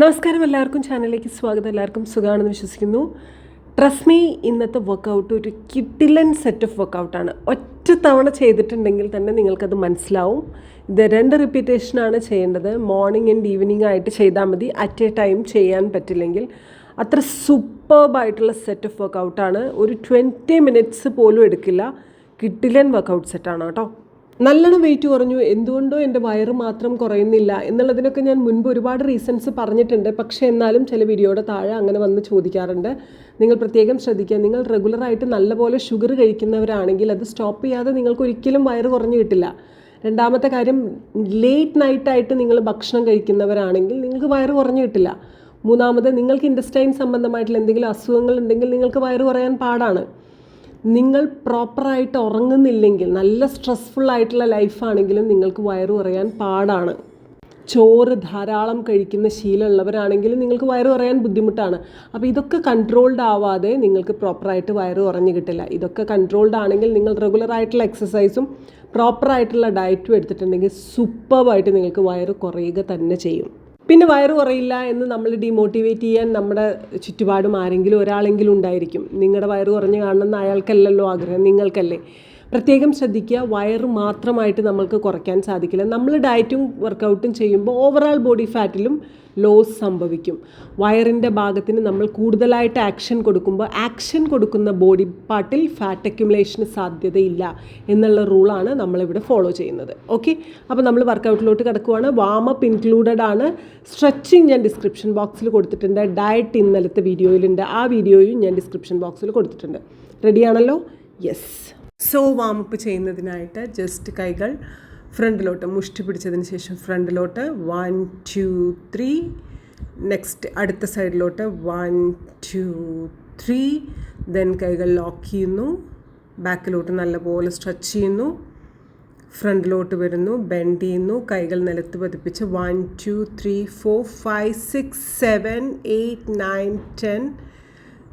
നമസ്കാരം എല്ലാവർക്കും. ചാനലിലേക്ക് സ്വാഗതം. എല്ലാവർക്കും സുഖമാണെന്ന് വിശ്വസിക്കുന്നു. ട്രസ്മി ഇന്നത്തെ വർക്കൗട്ട് ഒരു കിട്ടിലൻ സെറ്റ് ഓഫ് വർക്കൗട്ടാണ് ഒറ്റ തവണ ചെയ്തിട്ടുണ്ടെങ്കിൽ തന്നെ നിങ്ങൾക്കത് മനസ്സിലാവും. ഇത് രണ്ട് റിപ്പീറ്റേഷനാണ് ചെയ്യേണ്ടത്. മോർണിംഗ് ആൻഡ് ഈവനിങ് ആയിട്ട് ചെയ്താൽ മതി. അറ്റ് എ ടൈം ചെയ്യാൻ പറ്റില്ലെങ്കിൽ. അത്ര സൂപ്പർബായിട്ടുള്ള സെറ്റ് ഓഫ് വർക്കൗട്ടാണ് ഒരു ട്വന്റി മിനിറ്റ്സ് പോലും എടുക്കില്ല. കിട്ടിലൻ വർക്കൗട്ട് സെറ്റാണ് കേട്ടോ. നല്ലോണം വെയിറ്റ് കുറഞ്ഞു. എന്തുകൊണ്ടോ എന്റെ വയറ് മാത്രം കുറയുന്നില്ല എന്നുള്ളതിനൊക്കെ ഞാൻ മുൻപ് ഒരുപാട് റീസൺസ് പറഞ്ഞിട്ടുണ്ട്. പക്ഷേ എന്നാലും ചില വീഡിയോയുടെ താഴെ അങ്ങനെ വന്ന് ചോദിക്കാറുണ്ട്. നിങ്ങൾ പ്രത്യേകം ശ്രദ്ധിക്കുക. നിങ്ങൾ റെഗുലറായിട്ട് നല്ലപോലെ ഷുഗർ കഴിക്കുന്നവരാണെങ്കിൽ അത് സ്റ്റോപ്പ് ചെയ്യാതെ നിങ്ങൾക്ക് ഒരിക്കലും വയറ് കുറഞ്ഞു കിട്ടില്ല. രണ്ടാമത്തെ കാര്യം ലേറ്റ് നൈറ്റായിട്ട് നിങ്ങൾ ഭക്ഷണം കഴിക്കുന്നവരാണെങ്കിൽ നിങ്ങൾക്ക് വയറ് കുറഞ്ഞു കിട്ടില്ല. മൂന്നാമത് നിങ്ങൾക്ക് ഇൻഡസ്റ്റൈൻ സംബന്ധമായിട്ടുള്ള എന്തെങ്കിലും അസുഖങ്ങൾ ഉണ്ടെങ്കിൽ നിങ്ങൾക്ക് വയറ് കുറയാൻ പാടാണ്. നിങ്ങൾ പ്രോപ്പറായിട്ട് ഉറങ്ങുന്നില്ലെങ്കിൽ നല്ല സ്ട്രെസ്ഫുൾ ആയിട്ടുള്ള ലൈഫാണെങ്കിലും നിങ്ങൾക്ക് വയറു കുറയാൻ പാടാണ്. ചോറ് ധാരാളം കഴിക്കുന്ന ശീലമുള്ളവരാണെങ്കിലും നിങ്ങൾക്ക് വയറു കുറയാൻ ബുദ്ധിമുട്ടാണ്. അപ്പോൾ ഇതൊക്കെ കൺട്രോൾഡ് ആവാതെ നിങ്ങൾക്ക് പ്രോപ്പറായിട്ട് വയറ് കുറഞ്ഞു കിട്ടില്ല. ഇതൊക്കെ കൺട്രോൾഡ് ആണെങ്കിൽ നിങ്ങൾ റെഗുലറായിട്ടുള്ള എക്സസൈസും പ്രോപ്പറായിട്ടുള്ള ഡയറ്റും എടുത്തിട്ടുണ്ടെങ്കിൽ സൂപ്പർബായിട്ട് നിങ്ങൾക്ക് വയറ് കുറയുക തന്നെ ചെയ്യും. പിന്നെ വയറ് കുറയില്ല എന്ന് നമ്മൾ ഡിമോട്ടിവേറ്റ് ചെയ്യാൻ നമ്മുടെ ചുറ്റുപാടും ആരെങ്കിലും ഒരാളെങ്കിലും ഉണ്ടായിരിക്കും. നിങ്ങളുടെ വയറ് കുറഞ്ഞ് കാണണമെന്ന് അയാൾക്കല്ലല്ലോ ആഗ്രഹം നിങ്ങൾക്കല്ലേ? പ്രത്യേകം ശ്രദ്ധിക്കുക വയറ് മാത്രമായിട്ട് നമ്മൾക്ക് കുറയ്ക്കാൻ സാധിക്കില്ല. നമ്മൾ ഡയറ്റും വർക്കൗട്ടും ചെയ്യുമ്പോൾ ഓവറാൾ ബോഡി ഫാറ്റിലും ലോസ് സംഭവിക്കും. വയറിന്റെ ഭാഗത്തിന് നമ്മൾ കൂടുതലായിട്ട് ആക്ഷൻ കൊടുക്കുമ്പോൾ ആക്ഷൻ കൊടുക്കുന്ന ബോഡി പാർട്ടിൽ ഫാറ്റ് അക്യുമുലേഷന് സാധ്യതയില്ല എന്നുള്ള റൂളാണ് നമ്മളിവിടെ ഫോളോ ചെയ്യുന്നത്. ഓക്കെ അപ്പോൾ നമ്മൾ വർക്കൗട്ടിലോട്ട് കിടക്കുവാണ്. വാമപ്പ് ഇൻക്ലൂഡഡ് ആണ്. സ്ട്രെച്ചിങ് ഞാൻ ഡിസ്ക്രിപ്ഷൻ ബോക്സിൽ കൊടുത്തിട്ടുണ്ട്. ഡയറ്റ് ഇന്നലത്തെ വീഡിയോയിലുണ്ട് ആ വീഡിയോയും ഞാൻ ഡിസ്ക്രിപ്ഷൻ ബോക്സിൽ കൊടുത്തിട്ടുണ്ട്. റെഡിയാണല്ലോ യെസ് സോ വാമപ്പ് ചെയ്യുന്നതിനായിട്ട് ജസ്റ്റ് കൈകൾ ഫ്രണ്ടിലോട്ട് മുഷ്ടി പിടിച്ചതിന് ശേഷം ഫ്രണ്ടിലോട്ട് വൺ ടു ത്രീ നെക്സ്റ്റ് അടുത്ത സൈഡിലോട്ട് വൺ ടു ത്രീ ദെൻ കൈകൾ ലോക്ക് ചെയ്യുന്നു. ബാക്കിലോട്ട് നല്ലപോലെ സ്ട്രെച്ച് ചെയ്യുന്നു. ഫ്രണ്ടിലോട്ട് വരുന്നു. ബെൻഡ് ചെയ്യുന്നു. കൈകൾ നിലത്ത് പതിപ്പിച്ച് one two three four five six seven eight nine ten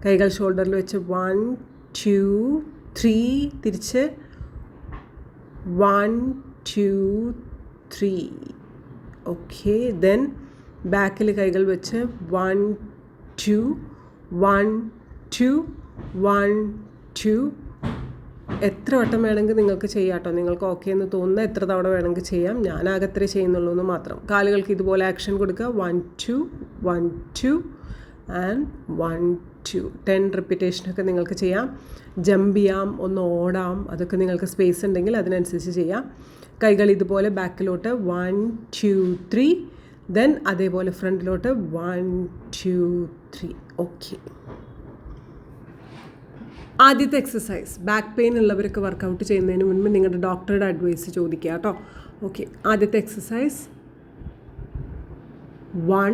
കൈകൾ ഷോൾഡറിൽ വെച്ച് വൺ ടു ത്രീ തിരിച്ച് one two three okay then ബാക്കിൽ കൈകൾ വെച്ച് one two one two one two എത്ര വട്ടം വേണമെങ്കിൽ നിങ്ങൾക്ക് ചെയ്യാം കേട്ടോ നിങ്ങൾക്ക് ഓക്കെ എന്ന് തോന്നുന്ന എത്ര തവണ വേണമെങ്കിൽ ചെയ്യാം. ഞാൻ ആകത്രേ ചെയ്യുന്നുള്ളൂ എന്ന് മാത്രം. കാലുകൾക്ക് ഇതുപോലെ ആക്ഷൻ കൊടുക്കുക. One two one two and one two ten റിപ്പിറ്റേഷനൊക്കെ നിങ്ങൾക്ക് ചെയ്യാം. ജമ്പ് ചെയ്യാം ഒന്ന് ഓടാം അതൊക്കെ നിങ്ങൾക്ക് സ്പേസ് ഉണ്ടെങ്കിൽ അതിനനുസരിച്ച് ചെയ്യാം. കൈകൾ ഇതുപോലെ ബാക്കിലോട്ട് വൺ ടു ത്രീ ദെൻ അതേപോലെ ഫ്രണ്ടിലോട്ട് വൺ ടു ത്രീ ഓക്കെ ആദ്യത്തെ എക്സസൈസ് ബാക്ക് പെയിൻ ഉള്ളവരൊക്കെ വർക്കൗട്ട് ചെയ്യുന്നതിന് മുൻപ് നിങ്ങളുടെ ഡോക്ടറുടെ അഡ്വൈസ് ചോദിക്കുക കേട്ടോ. ഓക്കെ ആദ്യത്തെ exercise one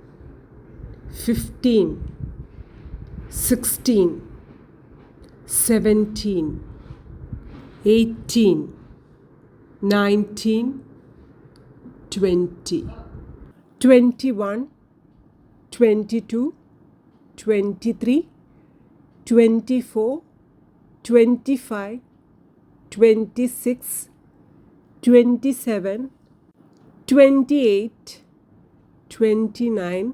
fifteen, sixteen, seventeen, eighteen, nineteen, twenty, twenty-one, twenty-two, twenty-three, twenty-four, twenty-five, twenty-six, twenty-seven, twenty-eight, twenty-nine.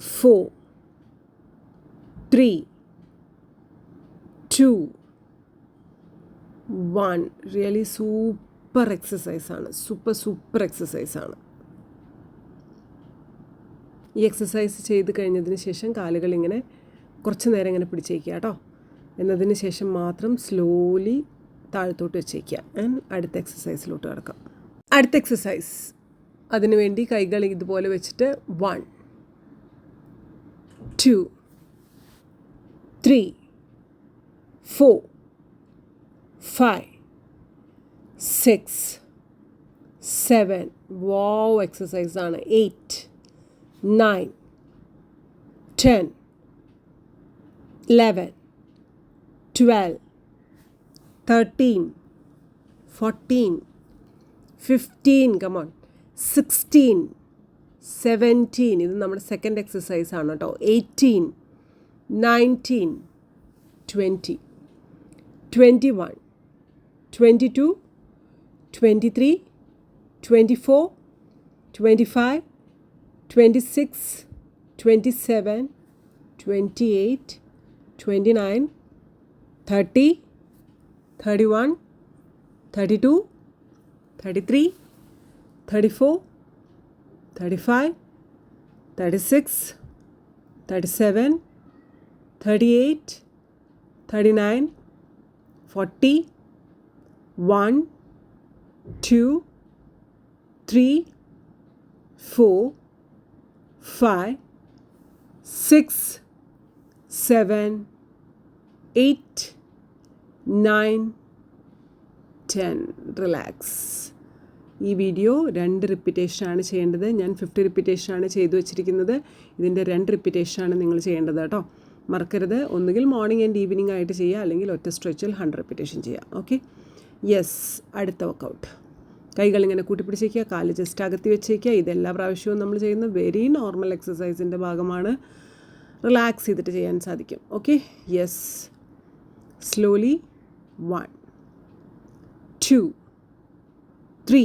4, 3, 2, 1. Really super super എക്സസൈസാണ് super super എക്സസൈസാണ് ഈ എക്സസൈസ് ചെയ്ത് കഴിഞ്ഞതിന് ശേഷം കാലുകൾ ഇങ്ങനെ കുറച്ച് നേരം ഇങ്ങനെ പിടിച്ചേക്കുക കേട്ടോ. എന്നതിന് ശേഷം മാത്രം സ്ലോലി താഴത്തോട്ട് വെച്ചേക്കുക. ആൻഡ് അടുത്ത എക്സസൈസിലോട്ട് കിടക്കാം. അടുത്ത എക്സസൈസ് അതിനുവേണ്ടി കൈകൾ ഇതുപോലെ വെച്ചിട്ട് one two, three, four, five, six, seven. Wow, exercise done. Eight, nine, ten, eleven, twelve, thirteen, fourteen, fifteen. Come on, sixteen. Seventeen ഇത് നമ്മുടെ സെക്കൻഡ് എക്സസൈസ് ആണ് കേട്ടോ. Eighteen nineteen twenty twenty one twenty two twenty three twenty four twenty five twenty six twenty seven twenty eight twenty nine thirty thirty one thirty two thirty three thirty four 35, 36, 37, 38, 39, 40, 1, 2, 3, 4, 5, 6, 7, 8, 9, 10. Relax. ഈ video രണ്ട് റിപ്പീറ്റേഷനാണ് ചെയ്യേണ്ടത്. ഞാൻ fifty റിപ്പീറ്റേഷനാണ് ചെയ്തു വെച്ചിരിക്കുന്നത്. ഇതിന്റെ രണ്ട് റിപ്പീറ്റേഷനാണ് നിങ്ങൾ ചെയ്യേണ്ടത് കേട്ടോ. മറക്കരുത്. ഒന്നുകിൽ മോർണിംഗ് ആൻഡ് ഈവനിങ് ആയിട്ട് ചെയ്യുക അല്ലെങ്കിൽ ഒറ്റ സ്ട്രെച്ചിൽ ഹൺഡ്രഡ് റിപ്പീറ്റേഷൻ ചെയ്യുക. ഓക്കെ യെസ് അടുത്ത വർക്കൗട്ട് കൈകൾ ഇങ്ങനെ കൂട്ടിപ്പിടിച്ചേക്കുക കാൽ ജസ്റ്റ് അകത്തി വെച്ചേക്കുക. ഇതെല്ലാ പ്രാവശ്യവും നമ്മൾ ചെയ്യുന്ന വെരി നോർമൽ എക്സസൈസിന്റെ ഭാഗമാണ്. റിലാക്സ് ചെയ്തിട്ട് ചെയ്യാൻ സാധിക്കും. Okay yes slowly one two three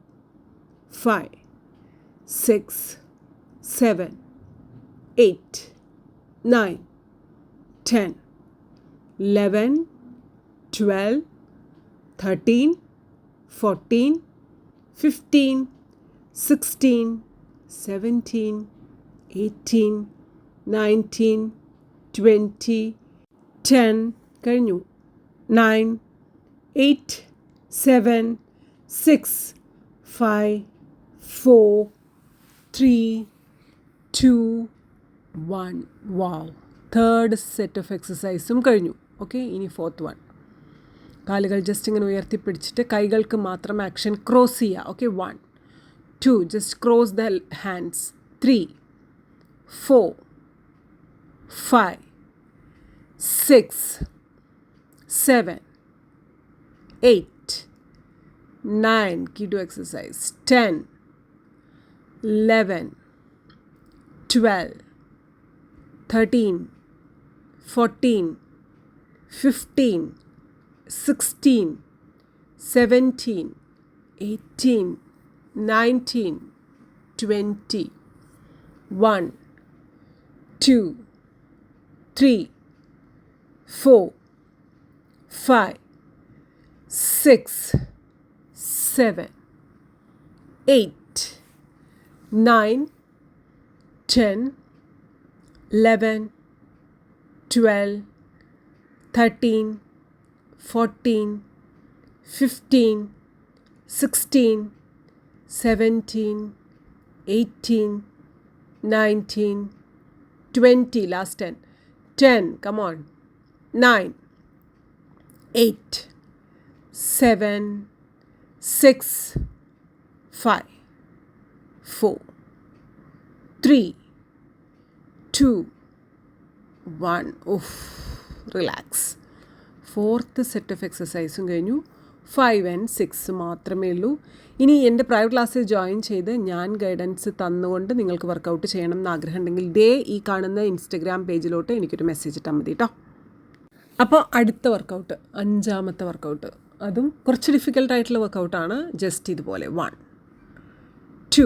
five six seven eight nine ten eleven twelve thirteen fourteen fifteen sixteen seventeen eighteen nineteen twenty ten കഴിഞ്ഞു nine eight seven six five four three two one wow third set of എക്സസൈസും കഴിഞ്ഞു. Okay ഇനി fourth one കാലുകൾ just ഇങ്ങനെ ഉയർത്തിപ്പിടിച്ചിട്ട് കൈകൾക്ക് മാത്രം action cross ചെയ്യുക. Okay one two just cross the hands three four five six seven eight nine Ki കിഡു exercise ten 11 12 13 14 15 16 17 18 19 20 1 2 3 4 5 6 7 8 9, 10, 11, 12, 13, 14, 15, 16, 17, 18, 19, 20, last 10. 10, come on. 9, 8, 7, 6, 5. Four three two one off relax fourth set of എക്സസൈസും കഴിഞ്ഞു. Five and six മാത്രമേ ഉള്ളൂ. ഇനി എന്റെ private ക്ലാസ്സിൽ join ചെയ്ത് ഞാൻ guidance തന്നുകൊണ്ട് നിങ്ങൾക്ക് വർക്കൗട്ട് ചെയ്യണം എന്ന് ആഗ്രഹം ഉണ്ടെങ്കിൽ ദേ ഈ കാണുന്ന ഇൻസ്റ്റഗ്രാം പേജിലോട്ട് എനിക്കൊരു മെസ്സേജ് ഇട്ടാൽ മതി കേട്ടോ അപ്പോൾ അടുത്ത വർക്കൗട്ട് അഞ്ചാമത്തെ വർക്കൗട്ട് അതും കുറച്ച് ഡിഫിക്കൽട്ടായിട്ടുള്ള വർക്കൗട്ടാണ് ജസ്റ്റ് ഇതുപോലെ. One two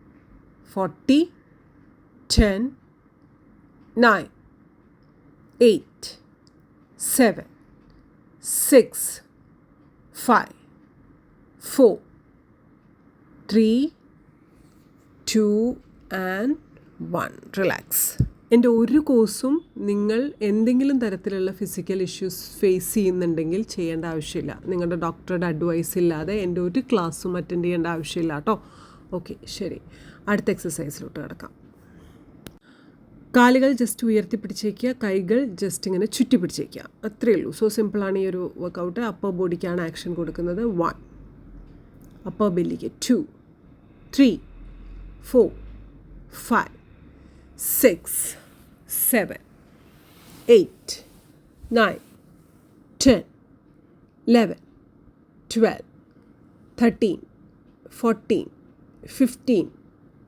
forty ten nine eight seven six five four three two and one relax എന്റെ ഒരു കോഴ്സും നിങ്ങൾ എന്തെങ്കിലും തരത്തിലുള്ള ഫിസിക്കൽ ഇഷ്യൂസ് ഫേസ് ചെയ്യുന്നുണ്ടെങ്കിൽ ചെയ്യേണ്ട ആവശ്യമില്ല. നിങ്ങളുടെ ഡോക്ടറുടെ അഡ്വൈസ് ഇല്ലാതെ എന്റെ ഒരു ക്ലാസ്സും അറ്റൻഡ് ചെയ്യേണ്ട ആവശ്യമില്ല കേട്ടോ. ഓക്കെ ശരി. അടുത്ത എക്സസൈസിലോട്ട് കിടക്കാം. കാലുകൾ ജസ്റ്റ് ഉയർത്തി പിടിച്ചേക്കുക കൈകൾ ജസ്റ്റ് ഇങ്ങനെ ചുറ്റി പിടിച്ചേക്കുക അത്രയേ ഉള്ളൂ സോ സിമ്പിളാണ് ഈ ഒരു വർക്കൗട്ട് അപ്പർ ബോഡിക്കാണ് ആക്ഷൻ കൊടുക്കുന്നത്. One upper ബെല്ലിക്ക് two three four five six seven eight nine ten eleven twelve thirteen fourteen fifteen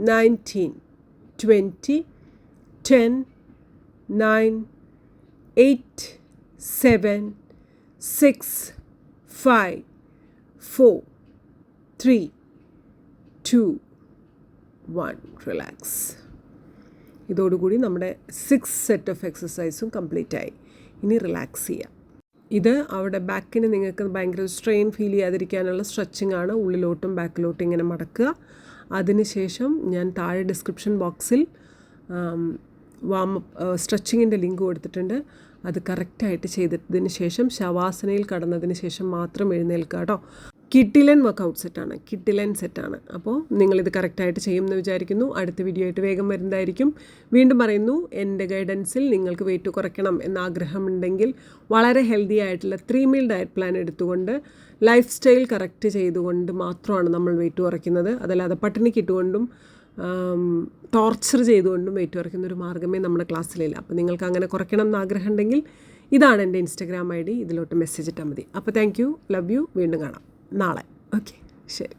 nineteen twenty ten nine eight seven six five four three two one relax ഇതോടുകൂടി നമ്മുടെ six set of എക്സസൈസും complete ആയി. ഇനി relax ചെയ്യാം. ഇത് അവിടെ ബാക്കിന് നിങ്ങൾക്ക് ഭയങ്കര സ്ട്രെയിൻ ഫീൽ ചെയ്യാതിരിക്കാനുള്ള സ്ട്രെച്ചിങ് ആണ്. ഉള്ളിലോട്ടും ബാക്കിലോട്ടും ഇങ്ങനെ മടക്കുക. അതിനുശേഷം ഞാൻ താഴെ ഡിസ്ക്രിപ്ഷൻ ബോക്സിൽ വാം സ്ട്രെച്ചിങ്ങിന്റെ ലിങ്ക് കൊടുത്തിട്ടുണ്ട്. അത് കറക്റ്റായിട്ട് ചെയ്തതിന് ശേഷം ശവാസനയിൽ കടന്നതിന് ശേഷം മാത്രം എഴുന്നേൽക്കുക കേട്ടോ. കിട്ടിലൻ വർക്കൗട്ട് സെറ്റാണ് കിട്ടിലൻ സെറ്റാണ് അപ്പോൾ നിങ്ങളിത് കറക്റ്റായിട്ട് ചെയ്യുമെന്ന് വിചാരിക്കുന്നു. അടുത്ത വീഡിയോ ആയിട്ട് വേഗം വരുന്നതായിരിക്കും. വീണ്ടും പറയുന്നു എന്റെ ഗൈഡൻസിൽ നിങ്ങൾക്ക് വെയിറ്റ് കുറയ്ക്കണം എന്ന ആഗ്രഹമുണ്ടെങ്കിൽ വളരെ ഹെൽത്തി ആയിട്ടുള്ള ത്രീ മീൽ ഡയറ്റ് പ്ലാൻ എടുത്തുകൊണ്ട് ലൈഫ് സ്റ്റൈൽ കറക്റ്റ് ചെയ്തുകൊണ്ട് മാത്രമാണ് നമ്മൾ വെയിറ്റ് കുറയ്ക്കുന്നത്. അതല്ലാതെ പട്ടിണി കിട്ടുകൊണ്ടും ടോർച്ചർ ചെയ്തുകൊണ്ടും വെയിറ്റ് കുറയ്ക്കുന്ന ഒരു മാർഗമേ നമ്മുടെ ക്ലാസ്സിലില്ല അപ്പോൾ നിങ്ങൾക്ക് അങ്ങനെ കുറയ്ക്കണം എന്ന് ആഗ്രഹം ഉണ്ടെങ്കിൽ ഇതാണ് എന്റെ ഇൻസ്റ്റഗ്രാം ഐ ഡി ഇതിലോട്ട് മെസ്സേജ് ഇട്ടാൽ മതി. അപ്പോൾ താങ്ക് യു ലവ് യു വീണ്ടും കാണാം. നാളെ ഓക്കെ ശരി